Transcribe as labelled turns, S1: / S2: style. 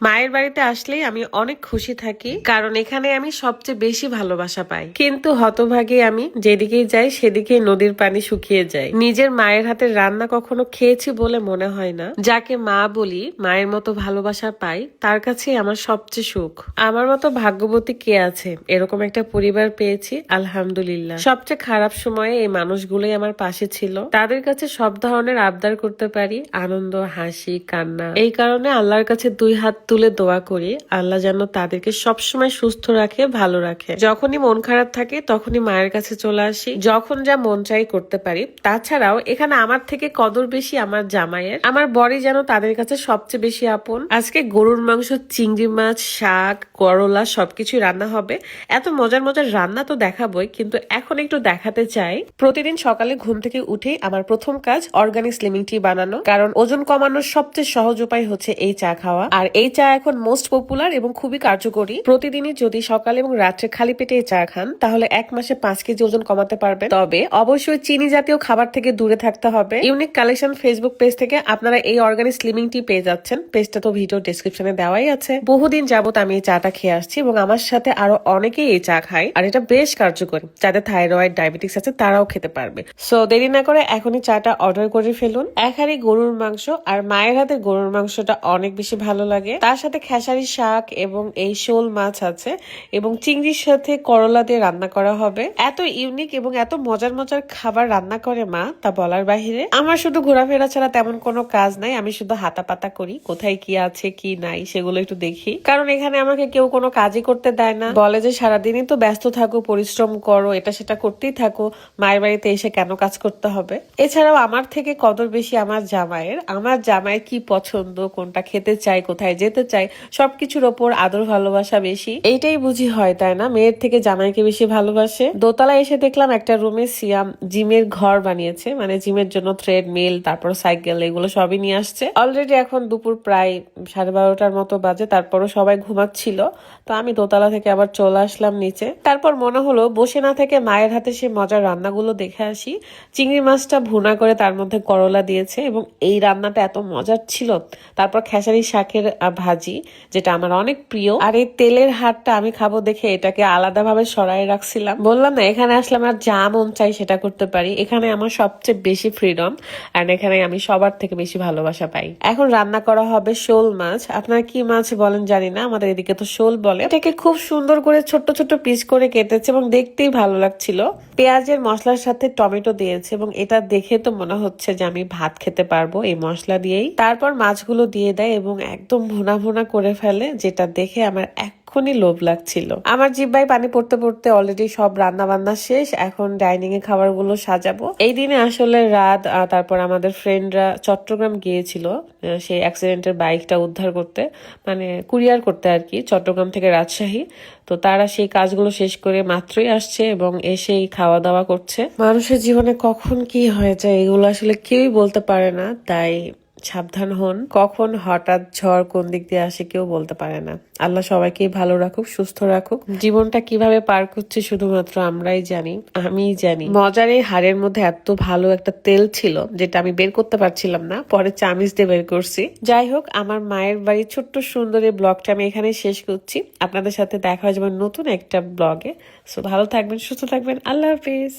S1: মায়ের বাড়িতে আসলেই আমি অনেক খুশি থাকি, কারণ এখানে আমি সবচেয়ে বেশি ভালোবাসা পাই। কিন্তু হতভাগী আমি যেদিকেই যাই, সেদিকেই নদীর পানি শুকিয়ে যায়। নিজের মায়ের হাতের রান্না কখনো খেয়েছি বলে মনে হয় না। যাকে মা বলি, মায়ের মতো ভালোবাসা পাই, তার কাছে আমার সবচেয়ে সুখ। আমার মতো ভাগ্যবতী কে আছে? এরকম একটা পরিবার পেয়েছি, আলহামদুলিল্লাহ। সবচেয়ে খারাপ সময়ে এই মানুষগুলোই আমার পাশে ছিল। তাদের কাছে সব ধরনের আবদার করতে পারি, আনন্দ, হাসি, কান্না। এই কারণে আল্লাহর কাছে দুই হাত তুলে দোয়া করি, আল্লাহ যেন তাদেরকে সবসময় সুস্থ রাখে, ভালো রাখে। যখনই মন খারাপ থাকে, তখনই মায়ের কাছে চলে আসি। যখন যা মন চাই করতে পারি। তাছাড়াও এখানে আমার থেকে কদর বেশি আমার জামাইয়ের। আমার বড়ি যেন তাদের কাছে সবচেয়ে বেশি আপন। আজকে গরুর মাংস, চিংড়ি মাছ, শাক, করলা সবকিছু রান্না হবে। এত মজার মজার রান্না তো দেখাবই, কিন্তু এখন একটু দেখাতে চাই। প্রতিদিন সকালে ঘুম থেকে উঠেই আমার প্রথম কাজ অর্গানিক স্লিমিং টি বানানো। কারণ ওজন কমানোর সবচেয়ে সহজ উপায় হচ্ছে এই চা খাওয়া। আর এই চা এখন মোস্ট পপুলার এবং খুবই কার্যকরী। প্রতিদিনই যদি সকালে এবং রাত্রে খালি পেটে চা খান, তাহলে এক মাসে পাঁচ কেজি ওজন কমাতে পারবেন। তবে অবশ্যই চিনি জাতীয় খাবার থেকে দূরে থাকতে হবে। ইউনিক কালেকশন ফেসবুক পেজ থেকে আপনারা এই অর্গানিক স্লিমিং টি পেয়ে যাচ্ছেন। পেজটা তো ভিডিও ডিসক্রিপশনে দেওয়াই আছে। বহুদিন যাবত আমি এই চাটা খেয়ে আসছি এবং আমার সাথে আরও অনেকেই এই চা খায়। আর এটা বেশ কার্যকরী। যাদের থাইরয়েড ডায়াবেটিস আছে, তারাও খেতে পারবে। সো দেরি না করে এখনই চাটা অর্ডার করে ফেলুন। এক হাঁড়ি গরুর মাংস আর মায়ের হাতে গরুর মাংসটা অনেক বেশি ভালো লাগে। তার সাথে খেসারি শাক এবং এই শোল মাছ আছে এবং চিংড়ির সাথে করলা দিয়ে রান্না করা হবে। এত ইউনিক এবং এত মজার মজার খাবার রান্না করে মা, তা বলার বাহিরে। আমার শুধু ঘোরাফেরা ছাড়া তেমন কোনো কাজ নাই। আমি শুধু হাতা পাতা করি, কোথায় কি আছে, কি নাই, সেগুলো একটু দেখি। কারণ এখানে আমাকে কেউ কোনো কাজই করতে দেয় না। বলে যে, সারাদিনই তো ব্যস্ত থাকো, পরিশ্রম করো, এটা সেটা করতেই থাকো। মায়ের বাড়িতে এসে কেন কাজ করতে হবে? এছাড়াও আমার থেকে কদর বেশি আমার জামাইয়ের। আমার জামাইয়ের কি পছন্দ, কোনটা খেতে চাই কোথায় যেতে চাই, সবকিছুর ওপর আদর ভালোবাসা বেশি। এইটাই বুঝি হয়, তাই না? মেয়ের থেকে জামাইকে বেশি ভালোবাসে। দোতলা এসে দেখলাম একটা রুমে সিয়াম জিমের ঘর বানিয়েছে মানে জিমের জন্য থ্রেড মিল তারপর সাইকেল এগুলো সবই নিয়ে আসছে। অলরেডি এখন দুপুর প্রায় সাড়ে বারোটার মতো বাজে, তারপরও সবাই ঘুমাচ্ছিল। তো আমি দোতলা থেকে আবার চলে আসলাম নিচে। তারপর মনে হলো, বসে না থেকে মায়ের হাতে সে মজার রান্নাগুলো দেখে আসি। চিংড়ি মাছটা ভুনা করে তার মধ্যে করলা দিয়েছে এবং এই রান্নাটা এত মজার ছিল। তারপর খেসারি শাকের ভাজি, যেটা আমার অনেক প্রিয়। আর এই তেলের হাটটা আমি খাব দেখে এটাকে আলাদাভাবে সরাই রাখছিলাম। বললাম না, এখানে আসলে আমার যা মন চাই সেটা করতে পারি। এখানে আমার সবচেয়ে বেশি ফ্রিডম আর এখানে আমি সবার থেকে বেশি ভালোবাসা পাই। এখন রান্না করা হবে শোল মাছ। আপনারা কি মাছ বলেন জানি না, আমাদের এদিকে তো শোল বলে। এটাকে খুব সুন্দর করে ছোট্ট ছোট্ট পিস করে কেটেছে এবং দেখতেই ভালো লাগছিল। পেঁয়াজের মশলার সাথে টমেটো দিয়েছে এবং এটা দেখে তো মনে হচ্ছে যে আমি ভাত খেতে পারব এই মশলা দিয়েই। তারপর মাছগুলো দিয়ে দেয় এবং একদম ভুনা ভুনা করে ফেলে, যেটা দেখে আমার এক্ষুনি লোভ লাগছিল। আমার জিব্বাই পানি পড়তে পড়তে অলরেডি সব রান্না বান্না শেষ, এখন ডাইনিং এ খাবারগুলো সাজাবো। এই দিনে আসলে রাত তারপর আমাদের ফ্রেন্ডরা চট্টগ্রাম গিয়েছিল সেই অ্যাক্সিডেন্টের বাইকটা উদ্ধার করতে মানে কুরিয়ার করতে আর কি, চট্টগ্রাম থেকে রাজশাহী। তো তারা সেই কাজগুলো শেষ করে মাত্রই আসছে এবং এসেই খাওয়া দাওয়া করছে। মানুষের জীবনে কখন কি হয়ে যায়, এগুলো আসলে কেউই বলতে পারে না, তাই সাবধান হন। কখন হঠাৎ ঝড় কোন দিক দিয়ে আসে কেউ বলতে পারে না। আল্লাহ সবাইকে ভালো রাখুক, সুস্থ রাখুক। জীবনটা কীভাবে পার করছে শুধুমাত্র আমরাই জানি আমি জানি। মজার এই হাড়ের মধ্যে এত ভালো একটা তেল ছিল, যেটা আমি বের করতে পারছিলাম না, পরে চামিচ দিয়ে বের করছি। যাই হোক, আমার মায়ের বাড়ির ছোট্ট সুন্দর এই ব্লগটা আমি এখানে শেষ করছি। আপনাদের সাথে দেখা হয়ে যাবে নতুন একটা ব্লগে। সো ভালো থাকবেন, সুস্থ থাকবেন। আল্লাহ হাফিজ।